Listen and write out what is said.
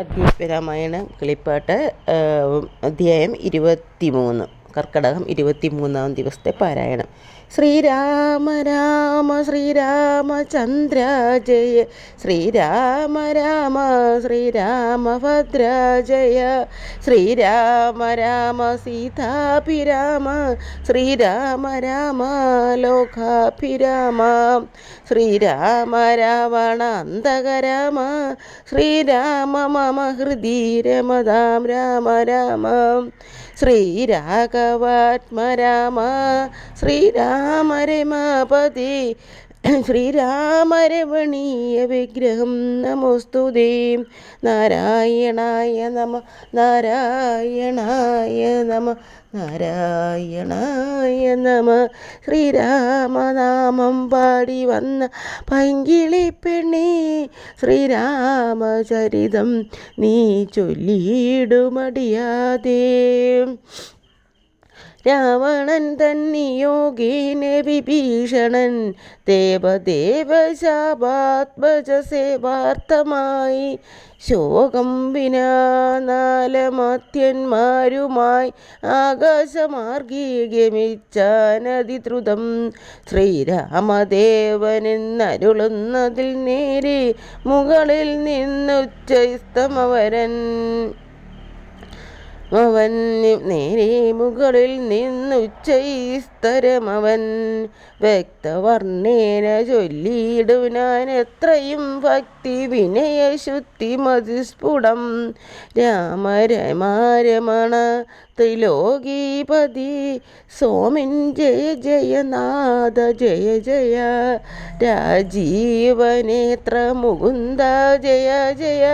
അധ്യാത്മരാമായണം കിളിപ്പാട്ട് അധ്യായം ഇരുപത്തി മൂന്ന് കർക്കടകം ഇരുപത്തി മൂന്നാം ദിവസത്തെ പാരായണം. ശ്രീരാമ രാമ ശ്രീരാമചന്ദ്ര ജയ ശ്രീരാമ രാമ ശ്രീരാമഭദ്ര ജയ ശ്രീരാമ രാമ സീതാഭിരാമ ശ്രീരാമ രാമ ലോകാഭിരാമ ശ്രീരാമ രാവണ അന്തകരാമ ശ്രീരാമ മമ ഹൃദി രമതാം രാമ രാമ ശ്രീരാഘവാത്മരാമ ശ്രീരാമ രമാപതി ശ്രീരാമരമണീയ വിഗ്രഹം നമോസ്തുതി നാരായണായ നമ നാരായണായ നമ നാരായണായ നമ. ശ്രീരാമനാമം പാടി വന്ന പൈങ്കിളി പെണ്ണി ശ്രീരാമചരിതം നീ ചൊല്ലിയിടുമടിയാതെ. രാവണൻ തന്നിയോഗേന വിഭീഷണൻ. ദേവദേവശാപാത്മജ സേവാർത്ഥമായി ശോകം വിനാനാലമത്യന്മാരുമായി ആകാശമാർഗീ ഗമിച്ചാനതിദ്രുതം ശ്രീരാമദേവനെന്നരുളുന്നതിൽ നേരെ മുകളിൽ നിന്നുച്ചസ്തമവരൻ. അവൻ നേരെ മുകളിൽ നിന്നുച്ചൈസ്തരമവൻ വ്യക്തവർണേന ചൊല്ലിയിടുവാൻ എത്രയും ഭക്തി വിനയശുദ്ധി മതിസ്ഫുടം രാമരമാരമണ ത്രിലോകീപതി സോമിൻ ജയ ജയനാഥ ജയ ജയ രാജീവനേത്ര മുകുന്ദ ജയ ജയ